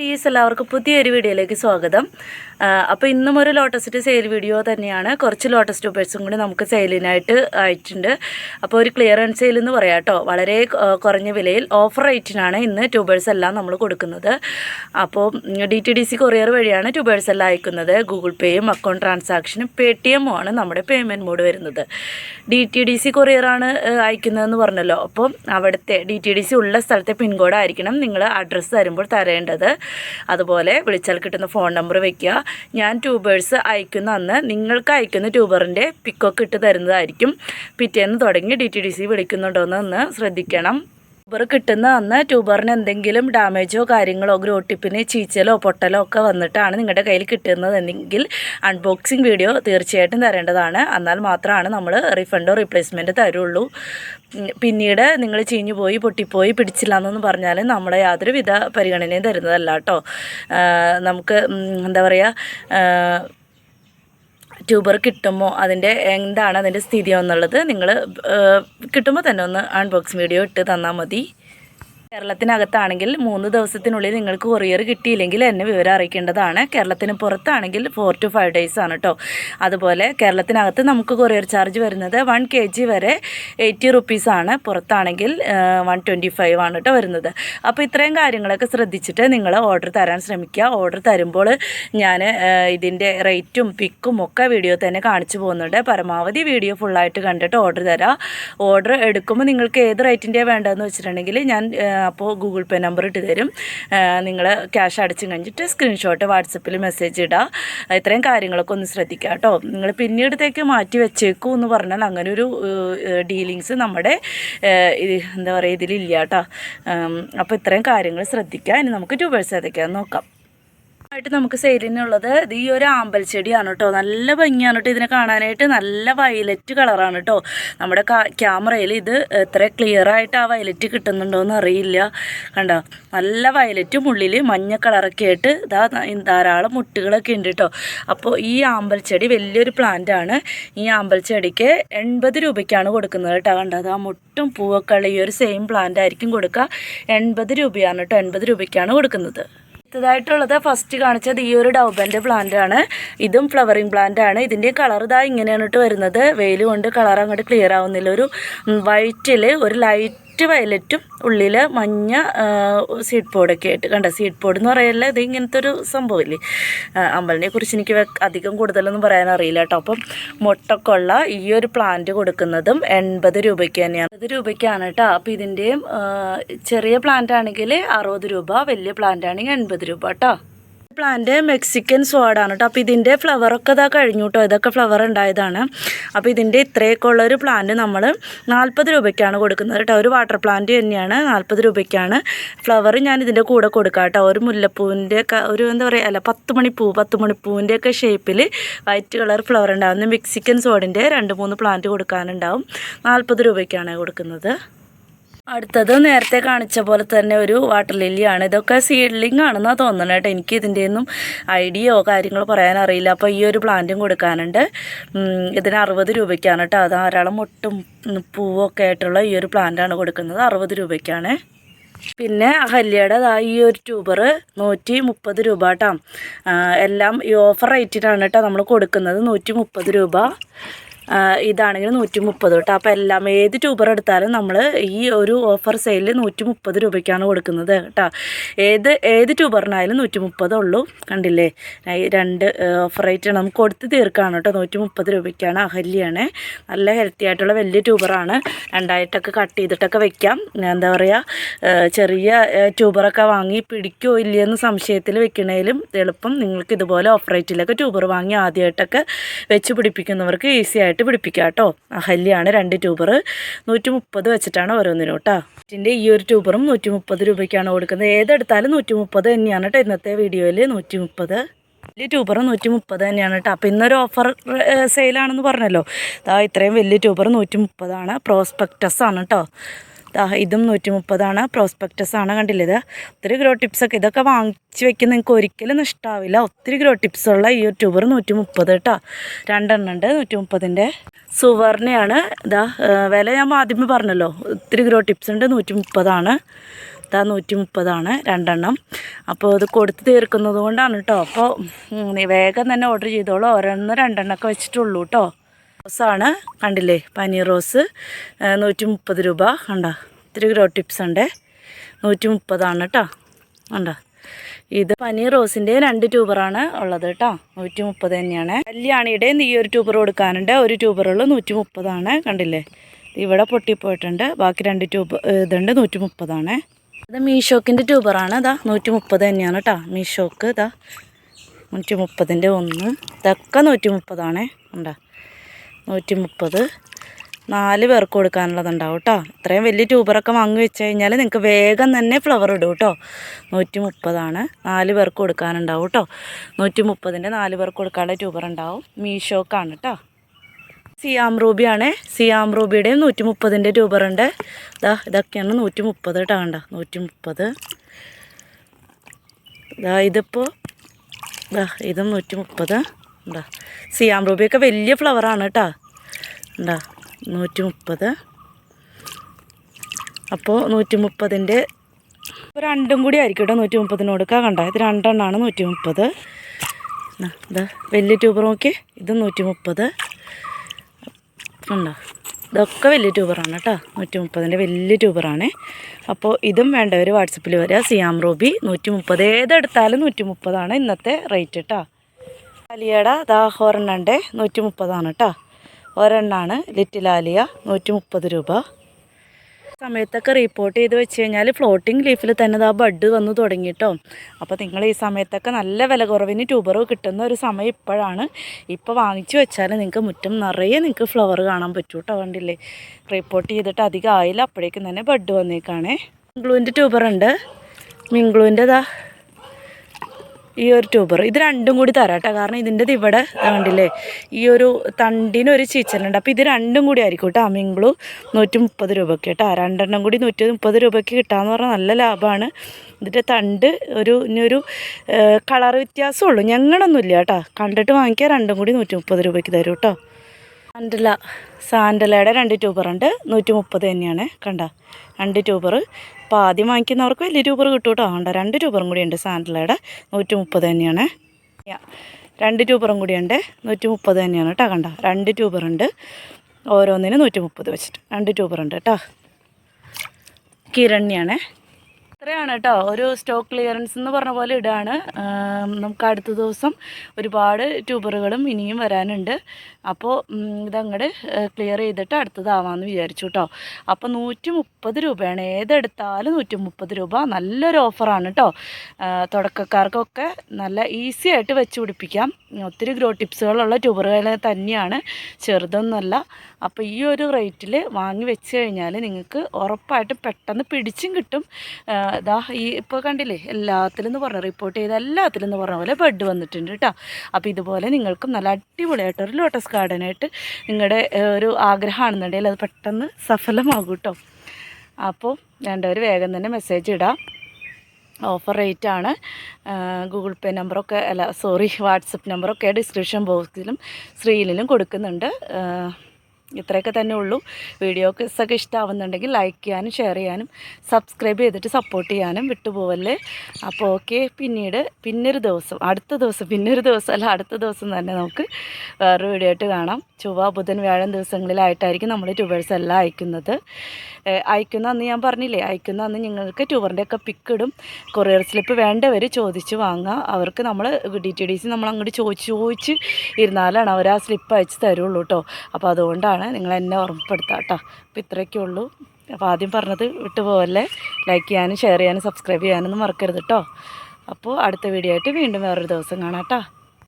ഡീസ് എല്ലാവർക്കും പുതിയൊരു വീഡിയോയിലേക്ക് സ്വാഗതം. അപ്പോൾ ഇന്നും ഒരു ലോട്ടസിന്റെ സെയിൽ വീഡിയോ തന്നെയാണ്. കുറച്ച് ലോട്ടസ് ട്യൂബേഴ്സും കൂടി നമുക്ക് സെയിലിനായിട്ട് ആയിട്ടുണ്ട്. അപ്പോൾ ഒരു ക്ലിയറൻസ് സെയിൽ എന്ന് പറയാം കേട്ടോ വളരെ കുറഞ്ഞ വിലയിൽ ഓഫർ റേറ്റിനാണ് ഇന്ന് ട്യൂബേഴ്സ് എല്ലാം നമ്മൾ കൊടുക്കുന്നത്. അപ്പോൾ D T D C courier വഴിയാണ് ട്യൂബേഴ്സ് എല്ലാം അയക്കുന്നത്. ഗൂഗിൾ പേയും അക്കൗണ്ട് ട്രാൻസാക്ഷനും പേ ടി എമ്മും ആണ് നമ്മുടെ പേയ്മെന്റ് മോഡ് വരുന്നത്. ഡി ടി ഡി സി കൊറിയറാണ് അയക്കുന്നതെന്ന് പറഞ്ഞല്ലോ. അപ്പോൾ അവിടുത്തെ ഡി ടി ഡി സി ഉള്ള സ്ഥലത്തെ പിൻകോഡ് ആയിരിക്കണം. നിങ്ങൾ അഡ്രസ്സ് തരുമ്പോൾ തരേണ്ടത്. അതുപോലെ വിളിച്ചാൽ കിട്ടുന്ന ഫോൺ നമ്പർ വെക്കുക. ഞാൻ ട്യൂബേഴ്സ് അയക്കുന്ന അന്ന് നിങ്ങൾക്ക് അയക്കുന്ന ട്യൂബറിന്റെ പിക്കൊക്കെ ഇട്ട് തരുന്നതായിരിക്കും. പിറ്റേന്ന് തുടങ്ങി ഡി ടി ഡി സി വിളിക്കുന്നുണ്ടോ എന്ന് ശ്രദ്ധിക്കണം. ട്യൂബർ കിട്ടുന്ന അന്ന് ട്യൂബറിന് എന്തെങ്കിലും ഡാമേജോ കാര്യങ്ങളോ ഗ്രോട്ടിപ്പിന് ചീച്ചലോ പൊട്ടലോ ഒക്കെ വന്നിട്ടാണ് നിങ്ങളുടെ കയ്യിൽ കിട്ടുന്നതെങ്കിൽ അൺബോക്സിങ് വീഡിയോ തീർച്ചയായിട്ടും തരേണ്ടതാണ്. എന്നാൽ മാത്രമാണ് നമ്മൾ റീഫണ്ടോ റീപ്ലേസ്മെന്റ് തരുള്ളൂ. പിന്നീട് നിങ്ങൾ ചീഞ്ഞു പോയി പൊട്ടിപ്പോയി പിടിച്ചില്ല എന്നൊന്നും പറഞ്ഞാൽ നമ്മളെ യാതൊരുവിധ പരിഗണനയും തരുന്നതല്ല കേട്ടോ. നമുക്ക് എന്താ പറയുക ട്യൂബർ കിട്ടുമോ? അതിന്റെ എന്താണ് അതിന്റെ സ്ഥിതി എന്നുള്ളത് നിങ്ങൾ കിട്ടുമ്പോൾ തന്നെ ഒന്ന് അൺബോക്സിങ് വീഡിയോ ഇട്ട് തന്നാൽ മതി. കേരളത്തിനകത്താണെങ്കിൽ മൂന്ന് ദിവസത്തിനുള്ളിൽ നിങ്ങൾക്ക് കൊറിയർ കിട്ടിയില്ലെങ്കിൽ എന്നെ വിവരം അറിയിക്കേണ്ടതാണ്. കേരളത്തിന് പുറത്താണെങ്കിൽ ഫോർ ടു ഫൈവ് ഡേയ്സ് ആണ് കേട്ടോ അതുപോലെ കേരളത്തിനകത്ത് നമുക്ക് കൊറിയർ ചാർജ് വരുന്നത് വൺ കെ ജി വരെ എയ്റ്റി റുപ്പീസാണ് പുറത്താണെങ്കിൽ വൺ ട്വന്റി ഫൈവ് ആണ് കേട്ടോ വരുന്നത്. അപ്പോൾ ഇത്രയും കാര്യങ്ങളൊക്കെ ശ്രദ്ധിച്ചിട്ട് നിങ്ങൾ ഓർഡർ തരാൻ ശ്രമിക്കുക. ഓർഡർ തരുമ്പോൾ ഞാൻ ഇതിന്റെ റേറ്റും പിക്കും ഒക്കെ വീഡിയോ തന്നെ കാണിച്ചു പോകുന്നുണ്ട്. പരമാവധി വീഡിയോ ഫുള്ളായിട്ട് കണ്ടിട്ട് ഓർഡർ തരാം. ഓർഡർ എടുക്കുമ്പോൾ നിങ്ങൾക്ക് ഏത് റേറ്റിന്റെ വേണ്ടതെന്ന് വെച്ചിട്ടുണ്ടെങ്കിൽ ഞാൻ അപ്പോൾ ഗൂഗിൾ പേ നമ്പർ ഇട്ട് തരും. നിങ്ങൾ ക്യാഷ് അടച്ചു കഴിഞ്ഞിട്ട് സ്ക്രീൻഷോട്ട് വാട്സപ്പിൽ മെസ്സേജ് ഇടുക ഇത്രയും കാര്യങ്ങളൊക്കെ ഒന്ന് ശ്രദ്ധിക്കുക കേട്ടോ. നിങ്ങൾ പിന്നീടത്തേക്ക് മാറ്റി വെച്ചേക്കൂ എന്ന് പറഞ്ഞാൽ അങ്ങനെ ഒരു ഡീലിങ്സ് നമ്മുടെ എന്താ പറയുക ഇതിലില്ല കേട്ടോ. അപ്പോൾ ഇത്രയും കാര്യങ്ങൾ ശ്രദ്ധിക്കുക ഇനി നമുക്ക് ട്യൂബേഴ്സ് ഏതൊക്കെയാണെന്ന് നോക്കാം. ആയിട്ട് നമുക്ക് സെയിലിനുള്ളത് ഇത് ഈ ഒരു ആമ്പൽ ചെടിയാണ് കേട്ടോ നല്ല ഭംഗിയാണ് കേട്ടോ ഇതിനെ കാണാനായിട്ട്. നല്ല വയലറ്റ് കളറാണ് കേട്ടോ നമ്മുടെ ക്യാമറയിൽ ഇത് എത്ര ക്ലിയർ ആയിട്ട് ആ വയലറ്റ് കിട്ടുന്നുണ്ടോ എന്ന് അറിയില്ല. കണ്ടോ? നല്ല വയലറ്റും ഉള്ളിൽ മഞ്ഞ കളറൊക്കെ ആയിട്ട് ഇതാ ധാരാളം മുട്ടുകളൊക്കെ ഉണ്ട് കേട്ടോ അപ്പോൾ ഈ ആമ്പൽ ചെടി വലിയൊരു പ്ലാന്റ് ആണ്. ഈ ആമ്പൽ ചെടിക്ക് എൺപത് രൂപയ്ക്കാണ് കൊടുക്കുന്നത് കേട്ടോ കണ്ടോ? അത് ആ മുട്ടും പൂവൊക്കെ ഉള്ള ഈ ഒരു സെയിം പ്ലാന്റ് ആയിരിക്കും കൊടുക്കുക. എൺപത് രൂപയാണ് കേട്ടോ എൺപത് രൂപയ്ക്കാണ് കൊടുക്കുന്നത്. അടുത്തതായിട്ടുള്ളത് ഫസ്റ്റ് കാണിച്ചത് ഈ ഒരു ഡൗബന്റെ പ്ലാന്റ് ആണ്. ഇതും ഫ്ലവറിങ് പ്ലാന്റ് ആണ്. ഇതിന്റെ കളർ ഇതാ ഇങ്ങനെയാണ് വരുന്നത്. വെയിൽ കൊണ്ട് കളർ അങ്ങോട്ട് ക്ലിയർ ആവുന്നില്ല. ഒരു വൈറ്റിൽ ഒരു ലൈറ്റ് വയലറ്റും ഉള്ളിൽ മഞ്ഞ സീഡ് പോഡൊക്കെ ആയിട്ട്. കണ്ട? സീഡ് പോഡ് എന്ന് പറയല്ല ഇത് ഇങ്ങനത്തെ ഒരു സംഭവമില്ലേ അമ്പലിനെ കുറിച്ച് എനിക്ക് അധികം കൂടുതലൊന്നും പറയാൻ അറിയില്ല കേട്ടോ. അപ്പം മുട്ടൊക്കെ ഉള്ള ഈ ഒരു പ്ലാന്റ് കൊടുക്കുന്നതും എൺപത് രൂപയ്ക്ക് തന്നെയാണ്. എൺപത് രൂപയ്ക്കാണ് കേട്ടോ. അപ്പോൾ ഇതിന്റെയും ചെറിയ പ്ലാന്റ് ആണെങ്കിൽ അറുപത് രൂപ വലിയ പ്ലാന്റ് ആണെങ്കിൽ എൺപത് രൂപ കേട്ടോ. പ്ലാന്റ് മെക്സിക്കൻ സ്വാഡാണ് കേട്ടോ അപ്പോൾ ഇതിന്റെ ഫ്ലവറൊക്കെ ഇതാ കഴിഞ്ഞു കേട്ടോ ഇതൊക്കെ ഫ്ലവർ ഉണ്ടായതാണ്. അപ്പോൾ ഇതിന്റെ ഇത്രയൊക്കെ ഉള്ളൊരു പ്ലാന്റ് നമ്മൾ നാൽപ്പത് രൂപയ്ക്കാണ് കൊടുക്കുന്നത് കേട്ടോ ഒരു വാട്ടർ പ്ലാന്റ് തന്നെയാണ്. നാൽപ്പത് രൂപയ്ക്കാണ്. ഫ്ലവർ ഞാൻ ഇതിന്റെ കൂടെ കൊടുക്കാം കേട്ടോ ഒരു മുല്ലപ്പൂവിന്റെ ഒരു എന്താ പറയുക അല്ല പത്ത് മണിപ്പൂ പത്ത് മണിപ്പൂവിന്റെ ഒക്കെ ഷേപ്പിൽ വൈറ്റ് കളർ ഫ്ലവർ ഉണ്ടാകുന്ന മെക്സിക്കൻ സോഡിന്റെ രണ്ട് മൂന്ന് പ്ലാന്റ് കൊടുക്കാനുണ്ടാവും. നാൽപ്പത് രൂപയ്ക്കാണ് കൊടുക്കുന്നത്. അടുത്തത് നേരത്തെ കാണിച്ച പോലെ തന്നെ ഒരു വാട്ടർ ലില്ലിയാണ് ഇതൊക്കെ സീഡ്ലിംഗ് ആണെന്നാണ് തോന്നുന്നത് കേട്ടോ. എനിക്ക് ഇതിന്റെ ഒന്നും ഐഡിയയോ കാര്യങ്ങളോ പറയാൻ അറിയില്ല. അപ്പോൾ ഈ ഒരു പ്ലാന്റും കൊടുക്കാനുണ്ട്. ഇതിന് അറുപത് രൂപയ്ക്കാണ് കേട്ടോ. അത് ധാരാളം മുട്ടും പൂവൊക്കെ ആയിട്ടുള്ള ഈ ഒരു പ്ലാന്റാണ് കൊടുക്കുന്നത്. അറുപത് രൂപയ്ക്കാണ്. പിന്നെ അഹല്യയുടെ ഈ ഒരു ട്യൂബർ നൂറ്റി മുപ്പത് രൂപ കേട്ടോ. എല്ലാം ഈ ഓഫർ റേറ്റിനാണ് കേട്ടോ നമ്മൾ കൊടുക്കുന്നത്. നൂറ്റി മുപ്പത് രൂപ. ഇതാണെങ്കിൽ നൂറ്റി മുപ്പത് കേട്ടോ. അപ്പോൾ എല്ലാം ഏത് ട്യൂബർ എടുത്താലും നമ്മൾ ഈ ഒരു ഓഫർ സെയിലിൽ നൂറ്റി മുപ്പത് രൂപയ്ക്കാണ് കൊടുക്കുന്നത് കേട്ടോ. ഏത് ഏത് ട്യൂബറിനായാലും നൂറ്റി മുപ്പതുള്ളൂ കണ്ടില്ലേ? രണ്ട് ഓഫർ റേറ്റ് നമുക്ക് കൊടുത്ത് തീർക്കാണ് കേട്ടോ. നൂറ്റി മുപ്പത് രൂപയ്ക്കാണ് അഹല്യാണ്. നല്ല ഹെൽത്തി ആയിട്ടുള്ള വലിയ ട്യൂബറാണ് രണ്ടായിട്ടൊക്കെ കട്ട് ചെയ്തിട്ടൊക്കെ വെക്കാം. എന്താ പറയുക ചെറിയ ട്യൂബറൊക്കെ വാങ്ങി പിടിക്കോ ഇല്ലയെന്ന് സംശയത്തിൽ വെക്കണേലും എളുപ്പം നിങ്ങൾക്ക് ഇതുപോലെ ഓഫർ റേറ്റിലൊക്കെ ട്യൂബർ വാങ്ങി ആദ്യമായിട്ടൊക്കെ വെച്ച് പിടിപ്പിക്കുന്നവർക്ക് ഈസി ആയിട്ട് പിടിപ്പിക്കാം കേട്ടോ. അഹല്യാണ് രണ്ട് ട്യൂബർ നൂറ്റി മുപ്പത് വെച്ചിട്ടാണ് ഓരോന്നിനും കേട്ടോ ഇതിന്റെ ഈ ഒരു ട്യൂബറും നൂറ്റി മുപ്പത് രൂപയ്ക്കാണ് കൊടുക്കുന്നത്. ഏതെടുത്താലും നൂറ്റി മുപ്പത് തന്നെയാണ് കേട്ടോ ഇന്നത്തെ വീഡിയോയിൽ നൂറ്റി മുപ്പത് വലിയ ട്യൂബർ നൂറ്റി മുപ്പത് തന്നെയാണ് കേട്ടോ. അപ്പോൾ ഇന്നൊരു ഓഫർ സെയിലാണെന്ന് പറഞ്ഞല്ലോ. ദാ ഇത്രയും വലിയ ട്യൂബർ നൂറ്റി മുപ്പതാണ് പ്രോസ്പെക്ടസ് ആണ് കേട്ടോ. ഇതും നൂറ്റി മുപ്പതാണ് പ്രോസ്പെക്ടസ് ആണ് കണ്ടില്ലേ ഇത് ഒത്തിരി ഗ്രോ ടിപ്സൊക്കെ ഇതൊക്കെ വാങ്ങിച്ച് വെക്കുന്ന നിങ്ങൾക്ക് ഒരിക്കലും നഷ്ടമാവില്ല ഒത്തിരി ഗ്രോ ടിപ്സ് ഉള്ള ഈ യൂട്യൂബർ ട്യൂബർ നൂറ്റി മുപ്പത് കേട്ടോ രണ്ടെണ്ണം ഉണ്ട് നൂറ്റി മുപ്പതിന്റെ സുവർണയാണ് ഇതാ വില ഞാൻ ആദ്യമേ പറഞ്ഞല്ലോ. ഒത്തിരി ഗ്രോ ടിപ്സ് ഉണ്ട് നൂറ്റി മുപ്പതാണ് ഇതാ നൂറ്റി മുപ്പതാണ് രണ്ടെണ്ണം. അപ്പോൾ ഇത് കൊടുത്ത് തീർക്കുന്നത് കൊണ്ടാണ് കേട്ടോ അപ്പോൾ വേഗം തന്നെ ഓർഡർ ചെയ്തോളൂ. ഓരോന്ന് രണ്ടെണ്ണമൊക്കെ വെച്ചിട്ടുള്ളൂ കേട്ടോ റോസാണ് കണ്ടില്ലേ? പനീർ റോസ് നൂറ്റി മുപ്പത് രൂപ. കണ്ട? ഇത്തിരി ഗ്രോ ടിപ്സ് ഉണ്ട്. നൂറ്റി മുപ്പതാണ് കേട്ടോ. കണ്ട? ഇത് പനീർ റോസിന്റെ രണ്ട് ട്യൂബറാണ് ഉള്ളത് കേട്ടോ. നൂറ്റി മുപ്പത് തന്നെയാണ്. കല്യാണിയുടെയും ഈ ഒരു ട്യൂബർ കൊടുക്കാനുണ്ട്. ഒരു ട്യൂബറുള്ള നൂറ്റി മുപ്പതാണ് കണ്ടില്ലേ? ഇവിടെ പൊട്ടിപ്പോയിട്ടുണ്ട്. ബാക്കി രണ്ട് ട്യൂബ് ഇതുണ്ട് നൂറ്റി മുപ്പതാണ് ഇത് മീഷോക്കിന്റെ ട്യൂബറാണ് ഇതാ നൂറ്റി മുപ്പത് തന്നെയാണ് കേട്ടോ. മീഷോക്ക് ഇതാ നൂറ്റി മുപ്പതിന്റെ ഒന്ന്. ഇതൊക്കെ നൂറ്റി മുപ്പതാണേ ഉണ്ടോ നൂറ്റി മുപ്പത് നാല് പേർക്ക് കൊടുക്കാനുള്ളതുണ്ടാവും കേട്ടോ ഇത്രയും വലിയ ട്യൂബറൊക്കെ വാങ്ങി വെച്ച് കഴിഞ്ഞാൽ നിങ്ങൾക്ക് വേഗം തന്നെ ഫ്ലവർ ഇടും കേട്ടോ നൂറ്റി മുപ്പതാണ് നാല് പേർക്ക് കൊടുക്കാനുണ്ടാവും കേട്ടോ നൂറ്റി മുപ്പതിന്റെ നാല് പേർക്ക് കൊടുക്കാനുള്ള ട്യൂബർ ഉണ്ടാവും മീഷോക്കാണ് കേട്ടോ സിയാം റൂബിയാണ്. സിയാം റൂബിയുടെയും നൂറ്റി മുപ്പതിന്റെ ട്യൂബറുണ്ട്. ഇതാ ഇതൊക്കെയാണ് നൂറ്റി മുപ്പത് കേട്ടോ കണ്ട. നൂറ്റി മുപ്പത് ഇതാ ഇതിപ്പോൾ ഇതാ ഇതും നൂറ്റി മുപ്പത് ഉണ്ടാ സിയാം റൂബിയൊക്കെ വലിയ ഫ്ലവറാണ് കേട്ടോ. ഉണ്ടാ നൂറ്റി മുപ്പത് അപ്പോൾ നൂറ്റി മുപ്പതിന്റെ രണ്ടും കൂടി ആയിരിക്കും കേട്ടോ നൂറ്റി മുപ്പതിന് കൊടുക്കുക. കണ്ട? ഇത് രണ്ടെണ്ണമാണ് നൂറ്റി മുപ്പത് ഇതാ വലിയ ട്യൂബർ നോക്കി. ഇത് നൂറ്റി മുപ്പത് ഉണ്ടോ ഇതൊക്കെ വലിയ ട്യൂബറാണ് കേട്ടോ. നൂറ്റി മുപ്പതിന്റെ വലിയ ട്യൂബറാണ് അപ്പോൾ ഇതും വേണ്ടവർ വാട്സപ്പിൽ വരിക സിയാം റൂബി നൂറ്റി മുപ്പത് ഏതെടുത്താലും നൂറ്റി മുപ്പതാണ് ഇന്നത്തെ റേറ്റ് കേട്ടോ. ആലിയയുടെ ദാ ഒരെണ്ണന്റെ നൂറ്റി മുപ്പതാണ് കേട്ടോ ഒരെണ്ണാണ് ലിറ്റിൽ ആലിയ നൂറ്റി മുപ്പത് രൂപ. സമയത്തൊക്കെ റിപ്പോർട്ട് ചെയ്ത് വെച്ച് കഴിഞ്ഞാൽ ഫ്ലോട്ടിംഗ് ലീഫിൽ തന്നെ ആ ബഡ് വന്ന് തുടങ്ങിയിട്ടോ അപ്പോൾ നിങ്ങൾ ഈ സമയത്തൊക്കെ നല്ല വില കുറവിന് ട്യൂബർ കിട്ടുന്ന ഒരു സമയം ഇപ്പോഴാണ്. ഇപ്പോൾ വാങ്ങിച്ചു വെച്ചാൽ നിങ്ങൾക്ക് മുറ്റം നിറയെ നിങ്ങൾക്ക് ഫ്ലവർ കാണാൻ പറ്റൂ കേട്ടോ റിപ്പോർട്ട് ചെയ്തിട്ട് അധികം ആയില്ല അപ്പോഴേക്കും തന്നെ ബഡ് വന്നേക്കാണേ. ഉണ്ട്. മിങ്ക്ലൂവിന്റെ ഇതാ ഈ ഒരു ട്യൂബർ. ഇത് രണ്ടും കൂടി തരാം കേട്ടോ കാരണം ഇതിന്റെ ഇവിടെ കണ്ടില്ലേ ഈ ഒരു തണ്ടിനൊരു ചീച്ചലുണ്ട്. അപ്പോൾ ഇത് രണ്ടും കൂടി ആയിരിക്കും കേട്ടോ ബ്ലൂ നൂറ്റി മുപ്പത് രൂപയ്ക്ക് കേട്ടോ രണ്ടെണ്ണം കൂടി നൂറ്റി മുപ്പത് രൂപയ്ക്ക് കിട്ടാമെന്ന് പറഞ്ഞാൽ നല്ല ലാഭമാണ് ഇതിന്റെ തണ്ട് ഒരു ഇനിയൊരു കളർ വ്യത്യാസമുള്ളൂ ഞങ്ങളൊന്നുമില്ല കേട്ടോ കണ്ടിട്ട് വാങ്ങിക്കുക രണ്ടും കൂടി നൂറ്റി മുപ്പത് രൂപയ്ക്ക് തരും കേട്ടോ സാൻഡല. സാൻഡലയുടെ രണ്ട് ട്യൂബറുണ്ട്. നൂറ്റി മുപ്പത് തന്നെയാണ്. കണ്ട? രണ്ട് ട്യൂബർ അപ്പോൾ ആദ്യം വാങ്ങിക്കുന്നവർക്ക് വലിയ രൂപ കിട്ടും കേട്ടോ ഉണ്ട് രണ്ട് ട്യൂബറും കൂടി ഉണ്ട് സാൻഡലയുടെ. നൂറ്റി മുപ്പത് തന്നെയാണ് രണ്ട് രൂപറും കൂടി ഉണ്ട് നൂറ്റി മുപ്പത് തന്നെയാണ് കേട്ടോ കണ്ട? രണ്ട് രൂപറുണ്ട്. ഓരോന്നിന് നൂറ്റി മുപ്പത് വെച്ചിട്ട് രണ്ട് രൂപറുണ്ട് കേട്ടോ. കിരണ്യാണ് ഇത്രയാണ് കേട്ടോ. ഒരു സ്റ്റോക്ക് ക്ലിയറൻസ് എന്ന് പറഞ്ഞ പോലെ ഇടാണ്. നമുക്ക് അടുത്ത ദിവസം ഒരുപാട് ട്യൂബറുകളും ഇനിയും വരാനുണ്ട്. അപ്പോൾ ഇതങ്ങട് ക്ലിയർ ചെയ്തിട്ട് അടുത്തതാവാമെന്ന് വിചാരിച്ചു കേട്ടോ. അപ്പോൾ നൂറ്റി മുപ്പത് രൂപയാണ്. ഏതെടുത്താലും നൂറ്റി മുപ്പത് രൂപ നല്ലൊരു ഓഫറാണ് കേട്ടോ. തുടക്കക്കാർക്കൊക്കെ നല്ല ഈസി ആയിട്ട് വെച്ച് പിടിപ്പിക്കാം. ഒത്തിരി ഗ്രോ ടിപ്സുകളുള്ള ട്യൂബറുകൾ തന്നെയാണ്. ചെറുതൊന്നുമല്ല അപ്പോൾ ഈ ഒരു റേറ്റിൽ വാങ്ങി വെച്ച് കഴിഞ്ഞാൽ നിങ്ങൾക്ക് ഉറപ്പായിട്ടും പെട്ടെന്ന് പിടിച്ചും കിട്ടും. ഇതാ ഈ ഇപ്പോൾ കണ്ടില്ലേ എല്ലാത്തിലും എന്ന് പറഞ്ഞ റിപ്പോർട്ട് ചെയ്ത എല്ലാത്തിലും എന്ന് പറഞ്ഞ പോലെ ബെഡ് വന്നിട്ടുണ്ട് കേട്ടോ അപ്പോൾ ഇതുപോലെ നിങ്ങൾക്കും നല്ല അടിപൊളിയായിട്ട് ഒരു ലോട്ടസ് ഗാർഡനായിട്ട് നിങ്ങളുടെ ഒരു ആഗ്രഹമാണെന്നുണ്ടെങ്കിൽ അത് പെട്ടെന്ന് സഫലമാകും കേട്ടോ അപ്പോൾ രണ്ടുപേർ വേഗം തന്നെ മെസ്സേജ് ഇടാം. ഓഫർ റേറ്റ് ആണ്. ഗൂഗിൾ പേ നമ്പറൊക്കെ അല്ല സോറി വാട്സപ്പ് നമ്പറൊക്കെ ഡിസ്ക്രിപ്ഷൻ ബോക്സിലും സ്ക്രീനിലും കൊടുക്കുന്നുണ്ട്. ഇത്രയൊക്കെ തന്നെ ഉള്ളൂ. വീഡിയോസൊക്കെ ഇഷ്ടമാവുന്നുണ്ടെങ്കിൽ ലൈക്ക് ചെയ്യാനും ഷെയർ ചെയ്യാനും സബ്സ്ക്രൈബ് ചെയ്തിട്ട് സപ്പോർട്ട് ചെയ്യാനും വിട്ടുപോവല്ലേ? അപ്പോൾ ഓക്കെ പിന്നീട് പിന്നൊരു ദിവസം അടുത്ത ദിവസം പിന്നൊരു ദിവസം അല്ല അടുത്ത ദിവസം തന്നെ നമുക്ക് വേറൊരു വീഡിയോ ആയിട്ട് കാണാം. ചൊവ്വ ബുധൻ വ്യാഴം ദിവസങ്ങളിലായിട്ടായിരിക്കും നമ്മൾ ട്യൂബേഴ്സ് എല്ലാം അയക്കുന്നത്. അയക്കുന്ന അന്ന് ഞാൻ പറഞ്ഞില്ലേ അയക്കുന്ന അന്ന് നിങ്ങൾക്ക് ട്യൂബറിന്റെ ഒക്കെ പിക്കിടും കൊറിയർ സ്ലിപ്പ് വേണ്ടവർ ചോദിച്ച് വാങ്ങുക അവർക്ക് നമ്മൾ ഡി ടി ഡി സി നമ്മൾ അങ്ങോട്ട് ചോദിച്ച് ചോദിച്ച് ഇരുന്നാലാണ് അവർ ആ സ്ലിപ്പ് അയച്ച് തരുള്ളൂ കേട്ടോ അപ്പോൾ അതുകൊണ്ടാണ് നിങ്ങൾ എന്നെ ഓർമ്മപ്പെടുത്തുക കേട്ടോ. അപ്പോൾ ഇത്രയൊക്കെ ഉള്ളൂ. അപ്പോൾ ആദ്യം പറഞ്ഞത് വിട്ടു പോകല്ലേ ലൈക്ക് ചെയ്യാനും ഷെയർ ചെയ്യാനും സബ്സ്ക്രൈബ് ചെയ്യാനൊന്നും മറക്കരുത് കേട്ടോ. അപ്പോൾ അടുത്ത വീഡിയോ ആയിട്ട് വീണ്ടും വേറൊരു ദിവസം കാണാം കേട്ടോ.